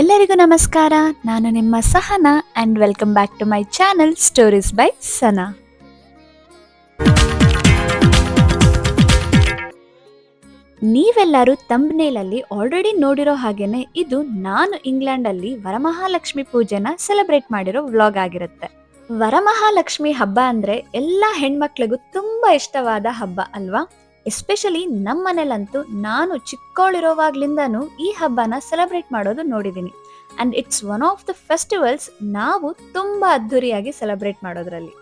ಎಲ್ಲರಿಗೂ ನಮಸ್ಕಾರ. ನಾನು ನಿಮ್ಮ Sahana and welcome back to my channel stories by Sana ನೀವೆಲ್ಲರೂ ತಂಬ್ನೇಲಲ್ಲಿ ಆಲ್ರೆಡಿ ನೋಡಿರೋ ಹಾಗೇನೆ ಇದು ನಾನು ಇಂಗ್ಲೆಂಡಲ್ಲಿ ವರಮಹಾಲಕ್ಷ್ಮಿ ಪೂಜೆನ ಸೆಲೆಬ್ರೇಟ್ ಮಾಡಿರೋ ವ್ಲಾಗ್ ಆಗಿರುತ್ತೆ. ವರಮಹಾಲಕ್ಷ್ಮಿ ಹಬ್ಬ ಅಂದ್ರೆ ಎಲ್ಲ ಹೆಣ್ಮಕ್ಳಿಗೂ ತುಂಬಾ ಇಷ್ಟವಾದ ಹಬ್ಬ ಅಲ್ವಾ? ಎಸ್ಪೆಷಲಿ ನಮ್ಮ ಮನೇಲಂತೂ ನಾನು ಚಿಕ್ಕವಳಿರೋವಾಗ್ಲಿಂದನೂ ಈ ಹಬ್ಬನ ಸೆಲೆಬ್ರೇಟ್ ಮಾಡೋದು ನೋಡಿದ್ದೀನಿ and it's one of the festivals ನಾವು ತುಂಬ ಅದ್ಧೂರಿಯಾಗಿ ಸೆಲೆಬ್ರೇಟ್ ಮಾಡೋದ್ರಲ್ಲಿ.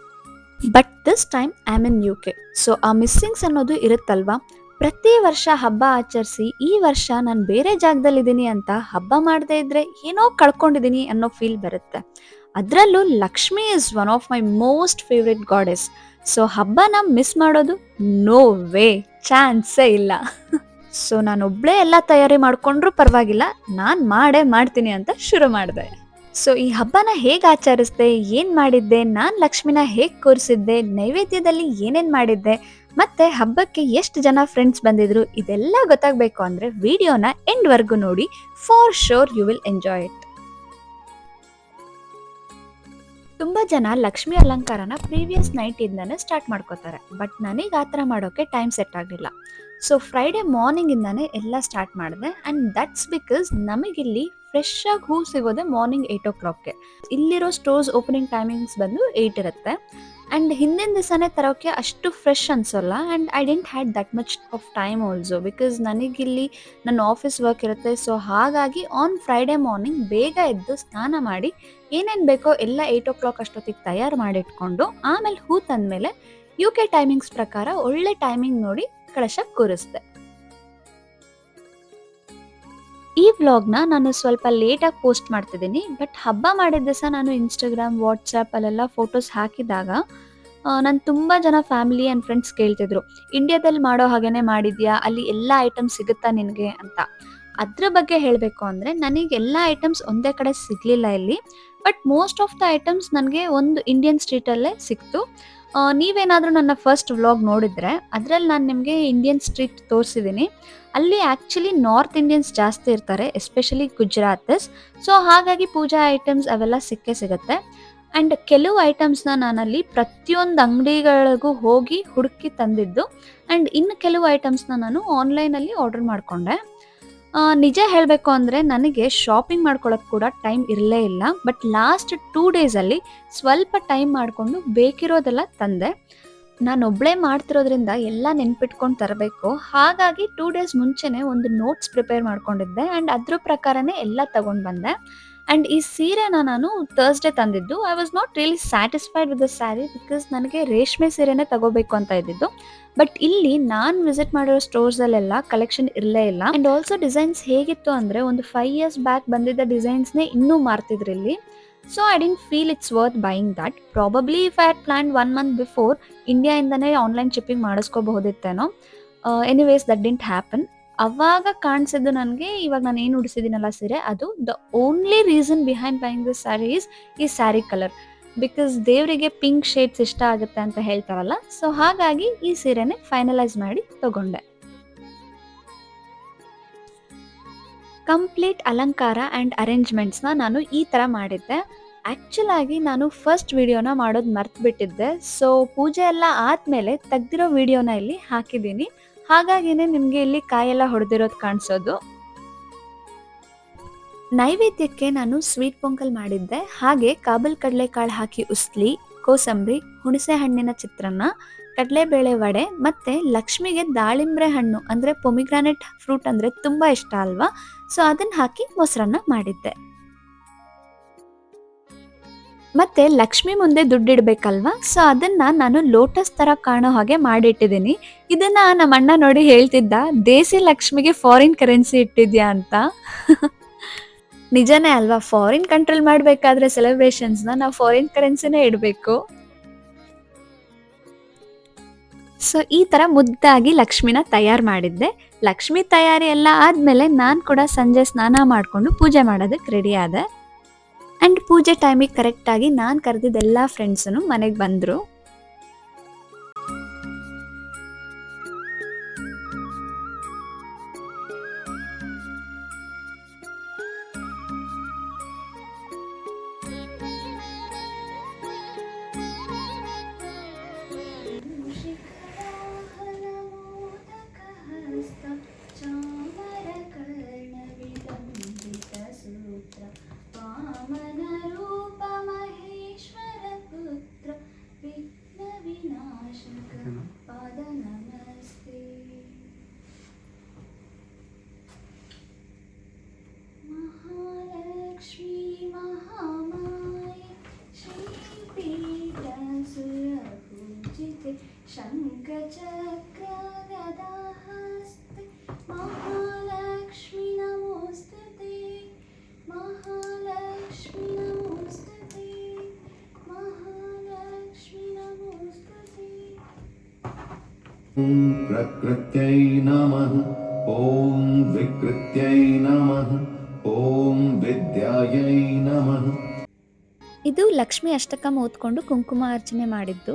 But this time I in U K so ಆ ಮಿಸ್ಸಿಂಗ್ಸ್ ಅನ್ನೋದು ಇರುತ್ತಲ್ವಾ? ಪ್ರತಿ ವರ್ಷ ಹಬ್ಬ ಆಚರಿಸಿ ಈ ವರ್ಷ ನಾನು ಬೇರೆ ಜಾಗದಲ್ಲಿದ್ದೀನಿ ಅಂತ ಹಬ್ಬ ಮಾಡದೇ ಇದ್ರೆ ಏನೋ ಕಳ್ಕೊಂಡಿದ್ದೀನಿ ಅನ್ನೋ ಫೀಲ್ ಬರುತ್ತೆ. ಅದರಲ್ಲೂ Lakshmi is one of my most favourite goddess so ಹಬ್ಬನ ಮಿಸ್ ಮಾಡೋದು ನೋ ವೇ ಚಾನ್ಸೇ ಇಲ್ಲ. ಸೊ ನಾನು ಒಬ್ಳೇ ಎಲ್ಲ ತಯಾರಿ ಮಾಡಿಕೊಂಡ್ರೂ ಪರವಾಗಿಲ್ಲ, ನಾನು ಮಾಡೇ ಮಾಡ್ತೀನಿ ಅಂತ ಶುರು ಮಾಡಿದೆ. ಸೊ ಈ ಹಬ್ಬನ ಹೇಗೆ ಆಚರಿಸ್ದೆ, ಏನು ಮಾಡಿದ್ದೆ, ನಾನು ಲಕ್ಷ್ಮಿನ ಹೇಗೆ ಕೂರಿಸಿದ್ದೆ, ನೈವೇದ್ಯದಲ್ಲಿ ಏನೇನು ಮಾಡಿದ್ದೆ, ಮತ್ತೆ ಹಬ್ಬಕ್ಕೆ ಎಷ್ಟು ಜನ ಫ್ರೆಂಡ್ಸ್ ಬಂದಿದ್ರು, ಇದೆಲ್ಲ ಗೊತ್ತಾಗಬೇಕು ಅಂದರೆ ವಿಡಿಯೋನ ಎಂಡ್ವರೆಗೂ ನೋಡಿ for sure you will enjoy it ತುಂಬ ಜನ ಲಕ್ಷ್ಮಿ ಅಲಂಕಾರನ ಪ್ರೀವಿಯಸ್ ನೈಟ್ ಇಂದಾನೆ ಸ್ಟಾರ್ಟ್ ಮಾಡ್ಕೋತಾರೆ. ಬಟ್ ನನಗೆ ಆ ಥರ ಮಾಡೋಕ್ಕೆ ಟೈಮ್ ಸೆಟ್ ಆಗಲಿಲ್ಲ. ಸೊ ಫ್ರೈಡೆ ಮಾರ್ನಿಂಗ್ ಇಂದಾನೆ ಎಲ್ಲ ಸ್ಟಾರ್ಟ್ ಮಾಡಿದೆ. ಆ್ಯಂಡ್ ದಟ್ಸ್ ಬಿಕಾಸ್ ನಮಗಿಲ್ಲಿ ಫ್ರೆಶ್ ಆಗಿ ಹೂ ಸಿಗೋದೆ ಮಾರ್ನಿಂಗ್ ಏಯ್ಟ್ ಓ ಕ್ಲಾಕ್ಗೆ ಇಲ್ಲಿರೋ ಸ್ಟೋರ್ಸ್ ಓಪನಿಂಗ್ ಟೈಮಿಂಗ್ಸ್ ಬಂದು ಏಯ್ಟ್ ಇರುತ್ತೆ. ಆ್ಯಂಡ್ ಹಿಂದಿನ ದಿವಸನೇ ತರೋಕ್ಕೆ ಅಷ್ಟು ಫ್ರೆಶ್ ಅನ್ಸೋಲ್ಲ. And I didn't had that much of time also because ನನಗಿಲ್ಲಿ ನನ್ನ ಆಫೀಸ್ ವರ್ಕ್ ಇರುತ್ತೆ. ಸೊ ಹಾಗಾಗಿ ಆನ್ ಫ್ರೈಡೆ ಮಾರ್ನಿಂಗ್ ಬೇಗ ಎದ್ದು ಸ್ನಾನ ಮಾಡಿ ಏನೇನು ಬೇಕೋ ಎಲ್ಲ ಏಯ್ಟ್ ಓ ಕ್ಲಾಕ್ ಅಷ್ಟೊತ್ತಿಗೆ ತಯಾರು ಮಾಡಿಟ್ಕೊಂಡು ಆಮೇಲೆ ಹೂ ತಂದಮೇಲೆ ಯು ಕೆ ಟೈಮಿಂಗ್ಸ್ ಪ್ರಕಾರ ಒಳ್ಳೆ ಟೈಮಿಂಗ್ ನೋಡಿ ಕಳಶ ಕೂರಿಸ್ದೆ. ಈ ವ್ಲಾಗ್ನ ನಾನು ಸ್ವಲ್ಪ ಲೇಟಾಗಿ ಪೋಸ್ಟ್ ಮಾಡ್ತಿದ್ದೀನಿ ಬಟ್ ಹಬ್ಬ ಮಾಡಿದ ದಿವಸ ನಾನು ಇನ್ಸ್ಟಾಗ್ರಾಮ್ ವಾಟ್ಸಪ್ ಅಲ್ಲೆಲ್ಲ ಫೋಟೋಸ್ ಹಾಕಿದಾಗ ನಾನು ತುಂಬ ಜನ ಫ್ಯಾಮಿಲಿ ಆ್ಯಂಡ್ ಫ್ರೆಂಡ್ಸ್ ಕೇಳ್ತಿದ್ರು ಇಂಡಿಯಾದಲ್ಲಿ ಮಾಡೋ ಹಾಗೇನೆ ಮಾಡಿದ್ಯಾ? ಅಲ್ಲಿ ಎಲ್ಲ ಐಟಮ್ಸ್ ಸಿಗುತ್ತಾ ನಿನಗೆ? ಅಂತ. ಅದ್ರ ಬಗ್ಗೆ ಹೇಳಬೇಕು ಅಂದರೆ, ನನಗೆ ಎಲ್ಲ ಐಟಮ್ಸ್ ಒಂದೇ ಕಡೆ ಸಿಗಲಿಲ್ಲ ಇಲ್ಲಿ. But most of the items ನನಗೆ ಒಂದು ಇಂಡಿಯನ್ ಸ್ಟ್ರೀಟಲ್ಲೇ ಸಿಕ್ತು. ನೀವೇನಾದರೂ ನನ್ನ ಫಸ್ಟ್ ವ್ಲಾಗ್ ನೋಡಿದರೆ, ಅದರಲ್ಲಿ ನಾನು ನಿಮಗೆ ಇಂಡಿಯನ್ ಸ್ಟ್ರೀಟ್ ತೋರಿಸಿದ್ದೀನಿ ಅಲ್ಲಿ ಆ್ಯಕ್ಚುಲಿ ನಾರ್ತ್ ಇಂಡಿಯನ್ಸ್ ಜಾಸ್ತಿ ಇರ್ತಾರೆ ಎಸ್ಪೆಷಲಿ ಗುಜರಾತಸ್ ಸೊ ಹಾಗಾಗಿ ಪೂಜಾ ಐಟಮ್ಸ್ ಅವೆಲ್ಲ ಸಿಕ್ಕೇ ಸಿಗುತ್ತೆ. ಆ್ಯಂಡ್ ಕೆಲವು ಐಟಮ್ಸ್ನ ನಾನಲ್ಲಿ ಪ್ರತಿಯೊಂದು ಅಂಗಡಿಗಳಿಗೂ ಹೋಗಿ ಹುಡುಕಿ ತಂದಿದ್ದು. ಆ್ಯಂಡ್ ಇನ್ನು ಕೆಲವು ಐಟಮ್ಸ್ನ ನಾನು ಆನ್ಲೈನಲ್ಲಿ ಆರ್ಡರ್ ಮಾಡಿಕೊಂಡೆ. ನಿಜ ಹೇಳಬೇಕು ಅಂದರೆ ನನಗೆ ಶಾಪಿಂಗ್ ಮಾಡ್ಕೊಳ್ಳೋಕೆ ಕೂಡ ಟೈಮ್ ಇರಲೇ ಇಲ್ಲ. ಬಟ್ ಲಾಸ್ಟ್ ಟೂ ಡೇಸಲ್ಲಿ ಸ್ವಲ್ಪ ಟೈಮ್ ಮಾಡಿಕೊಂಡು ಬೇಕಿರೋದೆಲ್ಲ ತಂದೆ. ನಾನು ಒಬ್ಬಳೇ ಮಾಡ್ತಿರೋದ್ರಿಂದ ಎಲ್ಲ ನೆನ್ಪಿಟ್ಕೊಂಡು ತರಬೇಕು. ಹಾಗಾಗಿ ಟೂ ಡೇಸ್ ಮುಂಚೆನೇ ಒಂದು ನೋಟ್ಸ್ ಪ್ರಿಪೇರ್ ಮಾಡ್ಕೊಂಡಿದ್ದೆ. ಆ್ಯಂಡ್ ಅದ್ರ ಪ್ರಕಾರನೇ ಎಲ್ಲ ತಗೊಂಡು ಬಂದೆ. ಆ್ಯಂಡ್ ಈ ಸೀರೆನ ನಾನು ಥರ್ಸ್ಡೇ ತಂದಿದ್ದು. I was not really satisfied with the sari because ನನಗೆ ರೇಷ್ಮೆ ಸೀರೆನೇ ತಗೋಬೇಕು ಅಂತ ಇದ್ದಿದ್ದು. ಬಟ್ ಇಲ್ಲಿ ನಾನು ವಿಸಿಟ್ ಮಾಡಿರೋ ಸ್ಟೋರ್ಸಲ್ಲೆಲ್ಲ ಕಲೆಕ್ಷನ್ ಇರಲೇ ಇಲ್ಲ. ಆ್ಯಂಡ್ ಆಲ್ಸೋ ಡಿಸೈನ್ಸ್ ಹೇಗಿತ್ತು ಅಂದರೆ ಒಂದು ಫೈವ್ ಇಯರ್ಸ್ ಬ್ಯಾಕ್ ಬಂದಿದ್ದ ಡಿಸೈನ್ಸ್ನೇ ಇನ್ನೂ ಮಾರ್ತಿದ್ರು ಇಲ್ಲಿ. So I didn't feel it's worth buying that probably if I had plan one month before ಇಂಡಿಯಾಯಿಂದನೇ online shipping ಮಾಡಿಸ್ಕೋಬಹುದಿತ್ತೇನೋ. ಎನಿವೇಸ್ ದಟ್ ಡಿಂಟ್ ಹ್ಯಾಪನ್ ಅವಾಗ ಕಾಣಿಸಿದ್ದು ನನಗೆ, ಇವಾಗ ನಾನು ಏನು ಉಡಿಸಿದ್ದೀನಲ್ಲ ಸೀರೆ, ಅದು the only reason behind buying this sari is ಈ ಸ್ಯಾರಿ ಕಲರ್ ಬಿಕಾಸ್ ದೇವರಿಗೆ ಪಿಂಕ್ ಶೇಡ್ಸ್ ಇಷ್ಟ ಆಗುತ್ತೆ ಅಂತ ಹೇಳ್ತಾರಲ್ಲ ಸೊ ಹಾಗಾಗಿ ಈ ಸೀರೆನೆ ಫೈನಲೈಸ್ ಮಾಡಿ ತಗೊಂಡೆ. ಕಂಪ್ಲೀಟ್ ಅಲಂಕಾರ ಆ್ಯಂಡ್ ಅರೇಂಜ್ಮೆಂಟ್ಸ್ನ ನಾನು ಈ ಥರ ಮಾಡಿದ್ದೆ. ಆ್ಯಕ್ಚುಲ್ ಆಗಿ ನಾನು ಫಸ್ಟ್ ವಿಡಿಯೋನ ಮಾಡೋದು ಮರ್ತು ಬಿಟ್ಟಿದ್ದೆ ಸೊ ಪೂಜೆ ಎಲ್ಲ ಆದಮೇಲೆ ತೆಗ್ದಿರೋ ವಿಡಿಯೋನ ಇಲ್ಲಿ ಹಾಕಿದ್ದೀನಿ. ಹಾಗಾಗಿನೇ ನಿಮಗೆ ಇಲ್ಲಿ ಕಾಯೆಲ್ಲ ಹೊಡೆದಿರೋದು ಕಾಣಿಸೋದು. ನೈವೇದ್ಯಕ್ಕೆ ನಾನು ಸ್ವೀಟ್ ಪೊಂಗಲ್ ಮಾಡಿದ್ದೆ. ಹಾಗೆ ಕಾಬಲ್ ಕಡಲೆಕಾಳು ಹಾಕಿ ಉಸ್ಲಿ, ಕೋಸಂಬರಿ, ಹುಣಸೆ ಹಣ್ಣಿನ ಚಿತ್ರಾನ್ನ, ಕಡಲೆಬೇಳೆ ವಡೆ ಮತ್ತೆ ಲಕ್ಷ್ಮಿಗೆ ದಾಳಿಂಬ್ರೆ ಹಣ್ಣು ಅಂದರೆ ಪೊಮಿಗ್ರಾನೆಟ್ ಫ್ರೂಟ್ ಅಂದರೆ ತುಂಬ ಇಷ್ಟ ಅಲ್ವಾ? ಸೊ ಅದನ್ನ ಹಾಕಿ ಮೊಸರನ್ನ ಮಾಡಿದ್ದೆ. ಮತ್ತೆ ಲಕ್ಷ್ಮಿ ಮುಂದೆ ದುಡ್ಡಿಡ್ಬೇಕಲ್ವಾ? ಸೊ ಅದನ್ನ ನಾನು ಲೋಟಸ್ ತರ ಕಾಣೋ ಹಾಗೆ ಮಾಡಿಟ್ಟಿದ್ದೀನಿ. ಇದನ್ನ ನಮ್ಮ ಅಣ್ಣ ನೋಡಿ ಹೇಳ್ತಿದ್ದ, ದೇಸಿ ಲಕ್ಷ್ಮಿಗೆ ಫಾರಿನ್ ಕರೆನ್ಸಿ ಇಟ್ಟಿದ್ಯಾ ಅಂತ? ನಿಜನೇ ಅಲ್ವಾ? ಫಾರಿನ್ ಕಂಟ್ರೋಲ್ ಮಾಡಬೇಕಾದ್ರೆ ಸೆಲೆಬ್ರೇಷನ್ಸ್ನ ನಾವು ಫಾರಿನ್ ಕರೆನ್ಸಿನೇ ಇಡಬೇಕು. ಸೊ ಈ ಥರ ಮುದ್ದಾಗಿ ಲಕ್ಷ್ಮಿನ ತಯಾರು ಮಾಡಿದ್ದೆ. ಲಕ್ಷ್ಮಿ ತಯಾರಿ ಎಲ್ಲ ಆದಮೇಲೆ ನಾನು ಕೂಡ ಸಂಜೆ ಸ್ನಾನ ಮಾಡಿಕೊಂಡು ಪೂಜೆ ಮಾಡೋದಕ್ಕೆ ರೆಡಿ ಆದೆ. ಆ್ಯಂಡ್ ಪೂಜೆ ಟೈಮಿಗೆ ಕರೆಕ್ಟಾಗಿ ನಾನು ಕರೆದಿದ್ದೆಲ್ಲ ಫ್ರೆಂಡ್ಸೂ ಮನೆಗೆ ಬಂದರು. खड्गचक्रगदाहस्ते महालक्ष्मी नमोऽस्तु ते महालक्ष्मी नमोऽस्तु ते महालक्ष्मी नमोऽस्तु ते ॐ प्रकृत्यै नमः ॐ विकृत्यै नमः ॐ विद्यायै नमः ಇದು ಲಕ್ಷ್ಮಿ ಅಷ್ಟಕಂ ಓದ್ಕೊಂಡು ಕುಂಕುಮ ಅರ್ಚನೆ ಮಾಡಿದ್ದು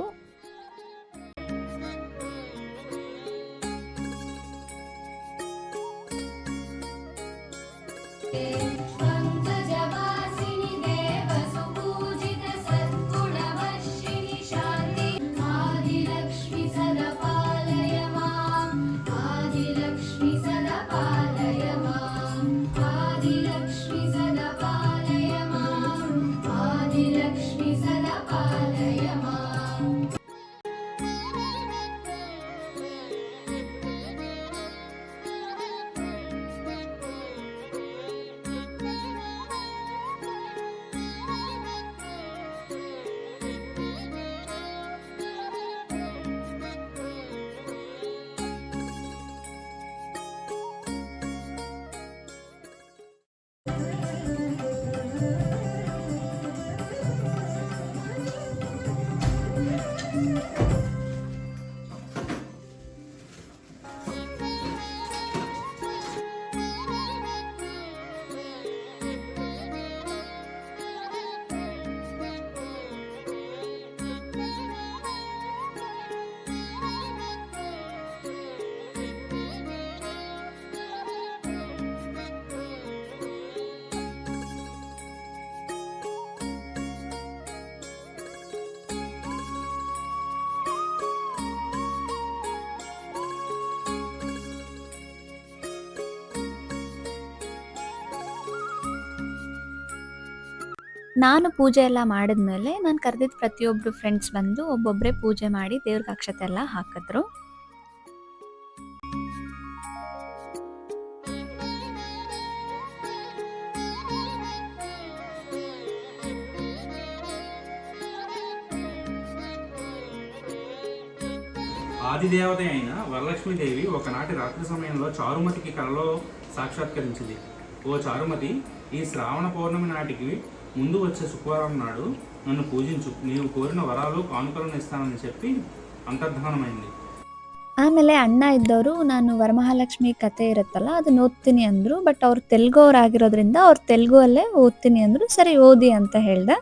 ನಾನು ಪೂಜೆ ಎಲ್ಲ ಮಾಡಿದ್ಮೇಲೆ ನಾನು ಕರೆದಿದ್ದ ಪ್ರತಿಯೊಬ್ಬರು ಫ್ರೆಂಡ್ಸ್ ಬಂದು ಒಬ್ಬೊಬ್ಬರೇ ಪೂಜೆ ಮಾಡಿ ದೇವ್ರಿಗೆ ಅಕ್ಷತೆ ಎಲ್ಲ ಹಾಕಿದ್ರು ఆదిదేవత అయిన వరలక్ష్మీదేవి ఒకనాటి రాత్రి సమయంలో చారుమతికి కలలో సాక్షాత్కరించింది ఓ చారుమతి ఈ శ్రావణ పౌర్ణమి నాటికి ముందు వచ్చే శుక్రవారం నాడు నన్ను పూజించు నీవు కోరిన వరాలు కానుకలను ఇస్తానని చెప్పి అంతర్ధానమైంది ಆಮೇಲೆ ಅಣ್ಣ ಇದ್ದವರು ನಾನು ವರಮಹಾಲಕ್ಷ್ಮಿ ಕತೆ ಇರುತ್ತಲ್ಲ ಅದನ್ನ ಓದ್ತೀನಿ ಅಂದ್ರು ಬಟ್ ಅವ್ರು ತೆಲುಗು ಆಗಿರೋದ್ರಿಂದ ಅವ್ರು ತೆಲುಗು ಅಲ್ಲೇ ಓದ್ತೀನಿ ಅಂದ್ರು ಸರಿ ಓದಿ ಅಂತ ಹೇಳ್ದೆ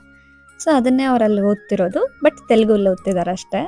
ಸೊ ಅದನ್ನೇ ಅವರಲ್ಲಿ ಓದ್ತಿರೋದು ಬಟ್ ತೆಲುಗಲ್ಲಿ ಓದ್ತಿದ್ದಾರೆ ಅಷ್ಟೇ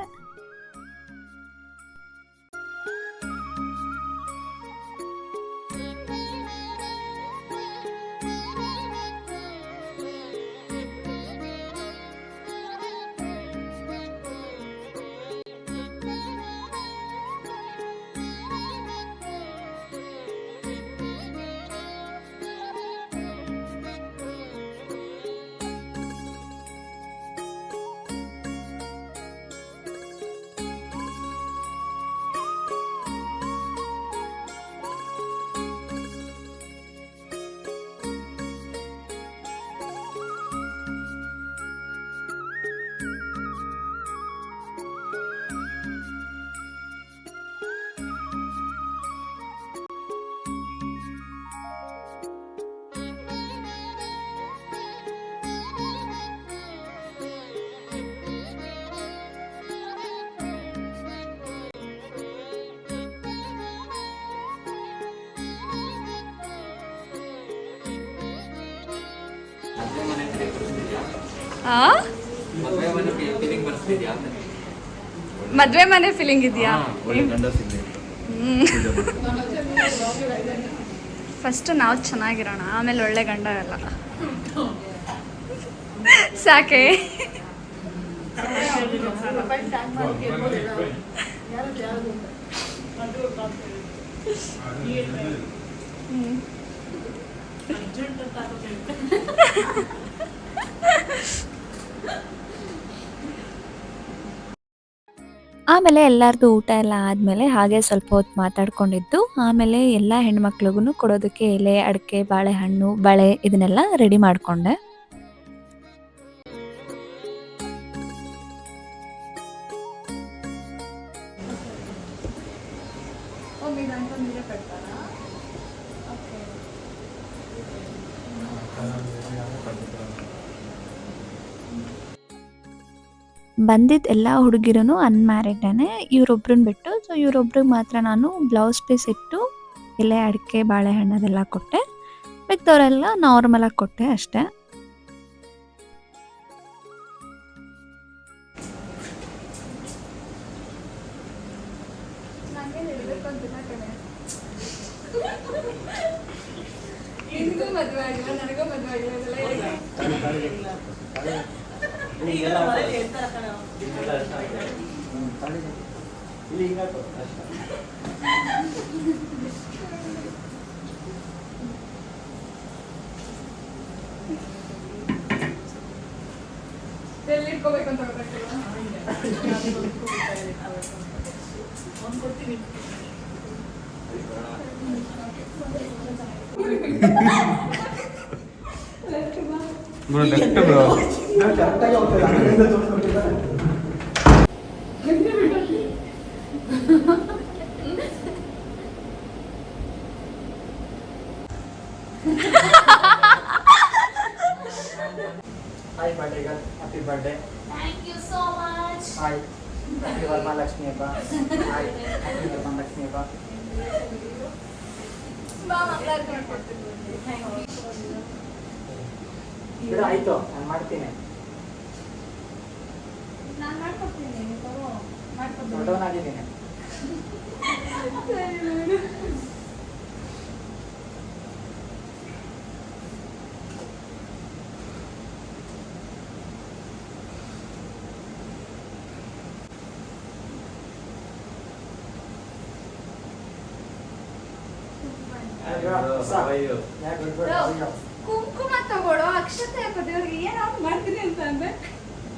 ಮದ್ವೆ ಮನೆ ಫೀಲಿಂಗ್ ಇದೆಯಾ? ಫಸ್ಟ್ ನಾವು ಚೆನ್ನಾಗಿರೋಣ ಆಮೇಲೆ ಒಳ್ಳೆ ಗಂಡ ಎಲ್ಲ. ಸಾಕೆ? ಆಮೇಲೆ ಎಲ್ಲಾರ್ದು ಊಟ ಎಲ್ಲ ಆದ್ಮೇಲೆ ಹಾಗೆ ಸ್ವಲ್ಪ ಹೊತ್ತು ಮಾತಾಡ್ಕೊಂಡಿದ್ದು. ಆಮೇಲೆ ಎಲ್ಲ ಹೆಣ್ಮಕ್ಳಿಗೂ ಕೊಡೋದಕ್ಕೆ ಎಲೆ, ಅಡಿಕೆ, ಬಾಳೆಹಣ್ಣು, ಬಳೆ ಇದನ್ನೆಲ್ಲ ರೆಡಿ ಮಾಡಿಕೊಂಡೆ. ಬಂದಿದ್ದ ಎಲ್ಲ ಹುಡುಗಿರೂ ಅನ್ಮ್ಯಾರಿಡೇ ಇವರೊಬ್ರನ್ನ ಬಿಟ್ಟು ಸೊ ಇವರೊಬ್ರಿಗೆ ಮಾತ್ರ ನಾನು ಬ್ಲೌಸ್ ಪೀಸ್ ಇಟ್ಟು, ಎಲೆ, ಅಡಿಕೆ ಬಾಳೆಹಣ್ಣದೆಲ್ಲ ಕೊಟ್ಟೆ. ಮಿಕ್ದವರೆಲ್ಲ ನಾರ್ಮಲಾಗಿ ಕೊಟ್ಟೆ ಅಷ್ಟೇ. ಎಲ್ಲಿ ಇಟ್ಕೋಬೇಕು ಅಂತ ಗೊತ್ತಾಗ್ತಿಲ್ಲ bro left bro Hi birthday girl happy birthday Thank you so much. Hi happy Varamahalakshmi ಹಬ್ಬ ಹಾಯ್ ಹ್ಯಾಪಿ ವರಮಹಾಲಕ್ಷ್ಮಿ ಹಬ್ಬ ಬಾ ಮಂಗಳಾರತಿ ಮಾಡ್ಕೊಡ್ತೀನಿ ಬಿಡು ಆಯ್ತು ನಾನು ಮಾಡ್ತೀನಿ ನಾನು ಮಾಡ್ಕೊಡ್ತೀನಿ ನೀವು ತಗೋ. ಮಾಡ್ಕೊಡ್ತೀನಿ. ದೊಡ್ಡವನಾಗಿದ್ದೀನಿ. ಕುಂಕುಮ ತಗೊಳ್ಳೋ ಅಕ್ಷತೆ ಹಾಕೋ ದೇವ್ರಿಗೆ ಮಾಡ್ತೀನಿ ಅಂತ ಅಂದ್ರೆ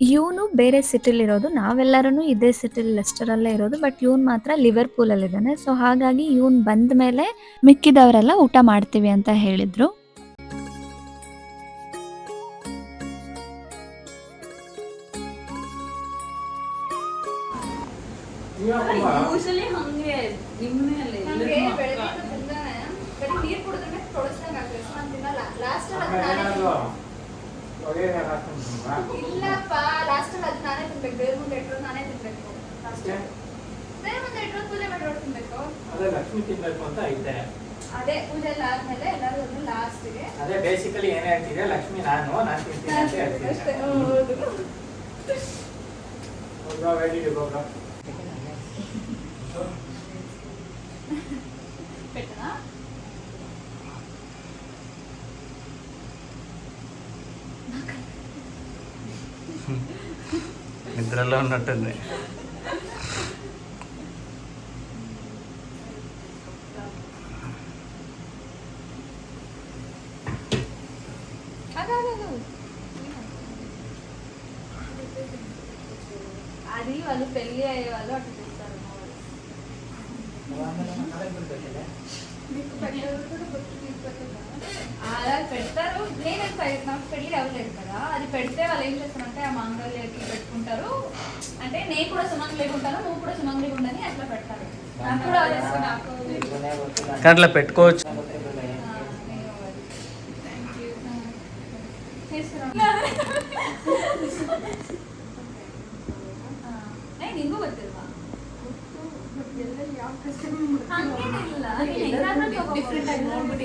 ಇವನು ಬೇರೆ ಸಿಟಿಲಿರೋದು ನಾವೆಲ್ಲರೂ ಇದೇ ಸಿಟಿಲಿ ಲೆಸ್ಟರಲ್ಲೇ ಇರೋದು. ಬಟ್ ಇವನು ಮಾತ್ರ ಲಿವರ್ಪೂಲಲ್ಲಿದ್ದಾನೆ ಸೊ ಹಾಗಾಗಿ ಇವನು ಬಂದ ಮೇಲೆ ಮಿಕ್ಕಿದವರೆಲ್ಲ ಊಟ ಮಾಡ್ತೀವಿ ಅಂತ ಹೇಳಿದ್ರು. ಇಲ್ಲಪ್ಪ ಲಾಸ್ಟ್ ಅಲ್ಲಿ ಅದು ನಾನೇ ತಿನ್ಬೇಕು. ಬೇರೆ ಮುಂದೆ ಇಟ್ಟರು ನಾನೇ ತಿನ್ಬೇಕು. ದೇವ್ರ ಮುಂದೆ ಇಟ್ಟರು ಪೂಜೆ ತಿನ್ಬೇಕು. ಅದೇ ಲಕ್ಷ್ಮಿ ತಿನ್ಬೇಕು ಅಂತ ಐತೆ. ಅದೇ ಪೂಜೆ ಎಲ್ಲ ಆದ್ಮೇಲೆ ಎಲ್ಲರೂ ಲಾಸ್ಟ್ಗೆ ಅದೇ ಬೇಸಿಕಲಿ ಏನ್ ಹೇಳ್ತಿದೆ ಲಕ್ಷ್ಮಿ ನಾನು ನಾನು ತಿಂತೀನಿ ಅಂತ ಹೇಳ್ತೀನಿ ಅಷ್ಟೇ ಹೌದು. నిద్రలో ఉన్నట్టుంది. పెళ్లి అవ్వలేదు కదా అది పెడితే వాళ్ళు ఏం చేస్తారంటే ఆ మాంగళ్యకి పెట్టుకుంటారు అంటే నేను కూడా సుమంగళిగా ఉంటాను నువ్వు కూడా సుమంగళిగా ఉండని అట్లా పెడతారు నాకు కూడా తెలుసు నాకు కానీ అట్లా పెట్టుకోవచ్చు ఆ, నేను అది. Thank you. ఆ, తీసుకురా. ಆ, ಏ, ನಿಂಗೂ ಗೊತ್ತಿಲ್ವಾ ಹಂಗೇನಿಲ್ಲ ಡಿಫ್ರೆಂಟ್ ಆಗಿ ನೋಡ್ಬಿಟ್ಟಿಲ್ಲ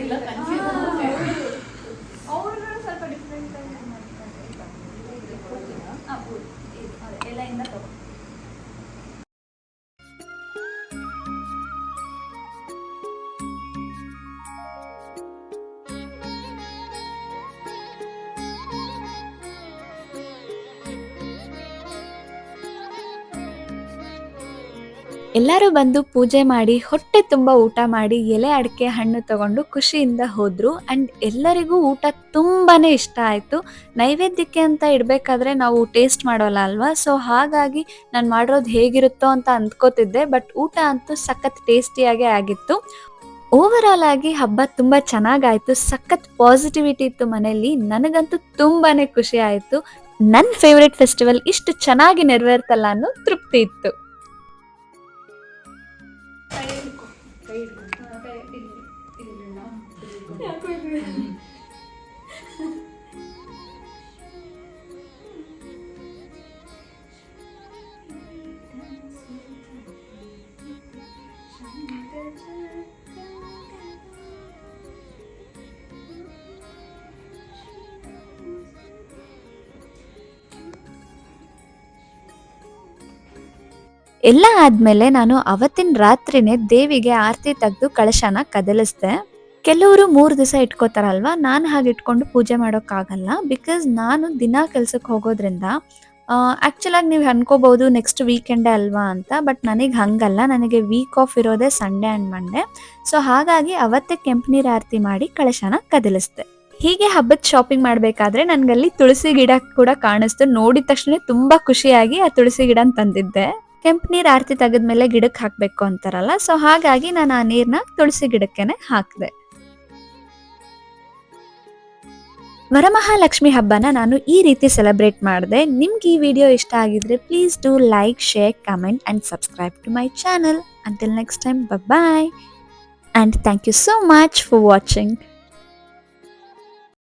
ಎಲ್ಲರೂ ಬಂದು ಪೂಜೆ ಮಾಡಿ, ಹೊಟ್ಟೆ ತುಂಬ ಊಟ ಮಾಡಿ, ಎಲೆ ಅಡಿಕೆ ಹಣ್ಣು ತಗೊಂಡು ಖುಷಿಯಿಂದ ಹೋದರು. ಆ್ಯಂಡ್ ಎಲ್ಲರಿಗೂ ಊಟ ತುಂಬಾ ಇಷ್ಟ ಆಯಿತು. ನೈವೇದ್ಯಕ್ಕೆ ಅಂತ ಇಡಬೇಕಾದ್ರೆ ನಾವು ಟೇಸ್ಟ್ ಮಾಡೋಲ್ಲ ಅಲ್ವಾ? ಸೊ, ಹಾಗಾಗಿ ನಾನು ಮಾಡಿರೋದು ಹೇಗಿರುತ್ತೋ ಅಂತ ಅಂದ್ಕೋತಿದ್ದೆ. ಬಟ್ ಊಟ ಅಂತೂ ಸಖತ್ ಟೇಸ್ಟಿಯಾಗೇ ಆಗಿತ್ತು. ಓವರಾಲ್ ಆಗಿ ಹಬ್ಬ ತುಂಬ ಚೆನ್ನಾಗಾಯಿತು. ಸಖತ್ ಪಾಸಿಟಿವಿಟಿ ಇತ್ತು ಮನೆಯಲ್ಲಿ. ನನಗಂತೂ ತುಂಬಾ ಖುಷಿ ಆಯಿತು. ನನ್ನ ಫೇವ್ರೆಟ್ ಫೆಸ್ಟಿವಲ್ ಇಷ್ಟು ಚೆನ್ನಾಗಿ ನೆರವೇರ್ತಲ್ಲ ಅನ್ನೋ ತೃಪ್ತಿ ಇತ್ತು. ಕೈ ಹಿಡ್ಕೊ. ಹಾ, ಕೈ ಇಲ್ಲಿ, ಇಲ್ಲಿ. ಯಾಕೋ ಇದು? ಎಲ್ಲ ಆದ್ಮೇಲೆ ನಾನು ಅವತ್ತಿನ ರಾತ್ರಿನೇ ದೇವಿಗೆ ಆರತಿ ತೆಗೆದು ಕಳಶನ ಕದಲಿಸ್ದೆ. ಕೆಲವರು ಮೂರು ದಿವಸ ಇಟ್ಕೋತಾರಲ್ವಾ, ನಾನು ಹಾಗೆ ಇಟ್ಕೊಂಡು ಪೂಜೆ ಮಾಡೋಕ್ಕಾಗಲ್ಲ. ಬಿಕಾಸ್ ನಾನು ದಿನ ಕೆಲ್ಸಕ್ಕೆ ಹೋಗೋದ್ರಿಂದ ಆ್ಯಕ್ಚುಲಾಗಿ ನೀವು ಅನ್ಕೋಬಹುದು ನೆಕ್ಸ್ಟ್ ವೀಕೆಂಡೇ ಅಲ್ವಾ ಅಂತ ಬಟ್ ನನಗೆ ಹಂಗಲ್ಲ. ನನಗೆ ವೀಕ್ ಆಫ್ ಇರೋದೇ ಸಂಡೇ ಆ್ಯಂಡ್ ಮಂಡೇ ಸೊ ಹಾಗಾಗಿ ಅವತ್ತೇ ಕೆಂಪು ನೀರು ಆರತಿ ಮಾಡಿ ಕಳಶನ ಕದಲಿಸ್ದೆ. ಹೀಗೆ ಹಬ್ಬದ ಶಾಪಿಂಗ್ ಮಾಡಬೇಕಾದ್ರೆ ನನಗಲ್ಲಿ ತುಳಸಿ ಗಿಡ ಕೂಡ ಕಾಣಿಸ್ತು. ನೋಡಿದ ತಕ್ಷಣ ತುಂಬಾ ಖುಷಿಯಾಗಿ ಆ ತುಳಸಿ ಗಿಡ ತಂದಿದ್ದೆ. ಕೆಂಪು ನೀರು ಆರತಿ ತೆಗೆದ್ಮೇಲೆ ಗಿಡಕ್ಕೆ ಹಾಕಬೇಕು ಅಂತಾರಲ್ಲ ಸೊ ಹಾಗಾಗಿ ನಾನು ಆ ನೀರನ್ನ ತುಳಸಿ ಗಿಡಕ್ಕೆನೆ ಹಾಕಿದೆ. ವರಮಹಾಲಕ್ಷ್ಮಿ ಹಬ್ಬನ ನಾನು ಈ ರೀತಿ ಸೆಲೆಬ್ರೇಟ್ ಮಾಡಿದೆ. ನಿಮ್ಗೆ ಈ ವಿಡಿಯೋ ಇಷ್ಟ ಆಗಿದ್ರೆ please do like share comment and subscribe to my channel until next time bye and thank you so much for watching